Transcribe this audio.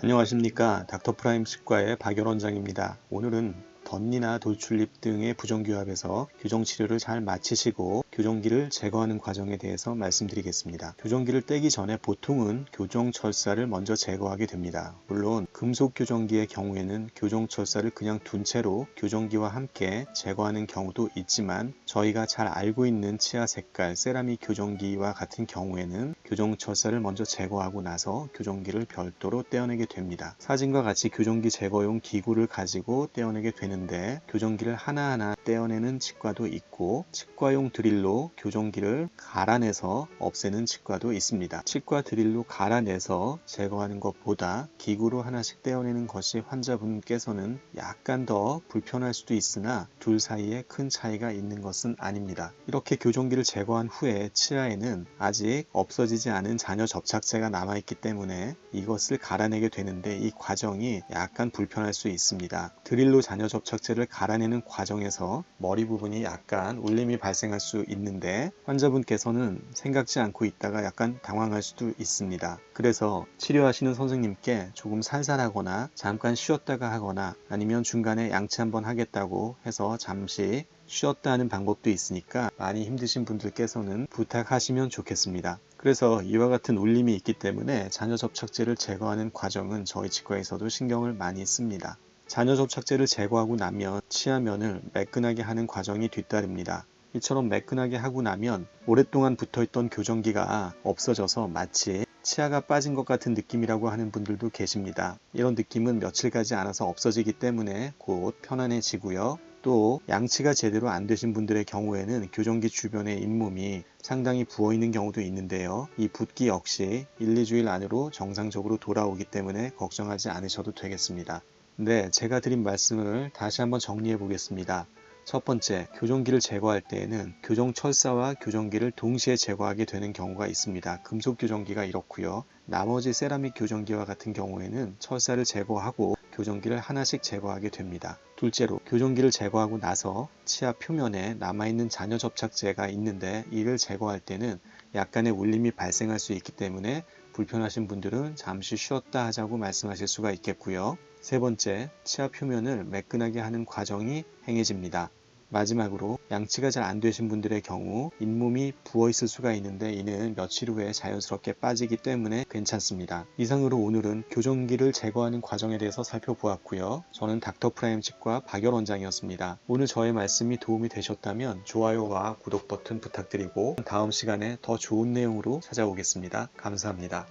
안녕하십니까 닥터프라임 치과의 박열 원장입니다. 오늘은 덧니나 돌출입 등의 부정교합에서 교정치료를 잘 마치시고 교정기를 제거하는 과정에 대해서 말씀드리겠습니다. 교정기를 떼기 전에 보통은 교정철사를 먼저 제거하게 됩니다. 물론 금속 교정기의 경우에는 교정철사를 그냥 둔 채로 교정기와 함께 제거하는 경우도 있지만 저희가 잘 알고 있는 치아 색깔 세라믹 교정기와 같은 경우에는 교정철사를 먼저 제거하고 나서 교정기를 별도로 떼어내게 됩니다. 사진과 같이 교정기 제거용 기구를 가지고 떼어내게 되는 데 교정기를 하나하나 떼어내는 치과도 있고 치과용 드릴로 교정기를 갈아내서 없애는 치과도 있습니다. 치과 드릴로 갈아내서 제거하는 것보다 기구로 하나씩 떼어내는 것이 환자분께서는 약간 더 불편할 수도 있으나 둘 사이에 큰 차이가 있는 것은 아닙니다. 이렇게 교정기를 제거한 후에 치아에는 아직 없어지지 않은 잔여 접착제가 남아있기 때문에 이것을 갈아내게 되는데 이 과정이 약간 불편할 수 있습니다. 드릴로 잔여 접착 제를 갈아내는 과정에서 머리 부분이 약간 울림이 발생할 수 있는데 환자분께서는 생각지 않고 있다가 약간 당황할 수도 있습니다. 그래서 치료하시는 선생님께 조금 살살하거나 잠깐 쉬었다가 하거나 아니면 중간에 양치 한번 하겠다고 해서 잠시 쉬었다 하는 방법도 있으니까 많이 힘드신 분들께서는 부탁하시면 좋겠습니다. 그래서 이와 같은 울림이 있기 때문에 잔여 접착제를 제거하는 과정은 저희 치과에서도 신경을 많이 씁니다. 잔여 접착제를 제거하고 나면 치아면을 매끈하게 하는 과정이 뒤따릅니다. 이처럼 매끈하게 하고 나면 오랫동안 붙어있던 교정기가 없어져서 마치 치아가 빠진 것 같은 느낌이라고 하는 분들도 계십니다. 이런 느낌은 며칠 가지 않아서 없어지기 때문에 곧 편안해지고요. 또 양치가 제대로 안 되신 분들의 경우에는 교정기 주변의 잇몸이 상당히 부어 있는 경우도 있는데요. 이 붓기 역시 1, 2주일 안으로 정상적으로 돌아오기 때문에 걱정하지 않으셔도 되겠습니다. 네, 제가 드린 말씀을 다시 한번 정리해 보겠습니다. 첫 번째, 교정기를 제거할 때에는 교정 철사와 교정기를 동시에 제거하게 되는 경우가 있습니다. 금속 교정기가 이렇고요. 나머지 세라믹 교정기와 같은 경우에는 철사를 제거하고 교정기를 하나씩 제거하게 됩니다. 둘째로 교정기를 제거하고 나서 치아 표면에 남아있는 잔여 접착제가 있는데 이를 제거할 때는 약간의 울림이 발생할 수 있기 때문에 불편하신 분들은 잠시 쉬었다 하자고 말씀하실 수가 있겠고요. 세 번째, 치아 표면을 매끈하게 하는 과정이 행해집니다. 마지막으로 양치가 잘 안 되신 분들의 경우 잇몸이 부어 있을 수가 있는데 이는 며칠 후에 자연스럽게 빠지기 때문에 괜찮습니다. 이상으로 오늘은 교정기를 제거하는 과정에 대해서 살펴보았고요. 저는 닥터프라임 치과 박열 원장이었습니다. 오늘 저의 말씀이 도움이 되셨다면 좋아요와 구독 버튼 부탁드리고 다음 시간에 더 좋은 내용으로 찾아오겠습니다. 감사합니다.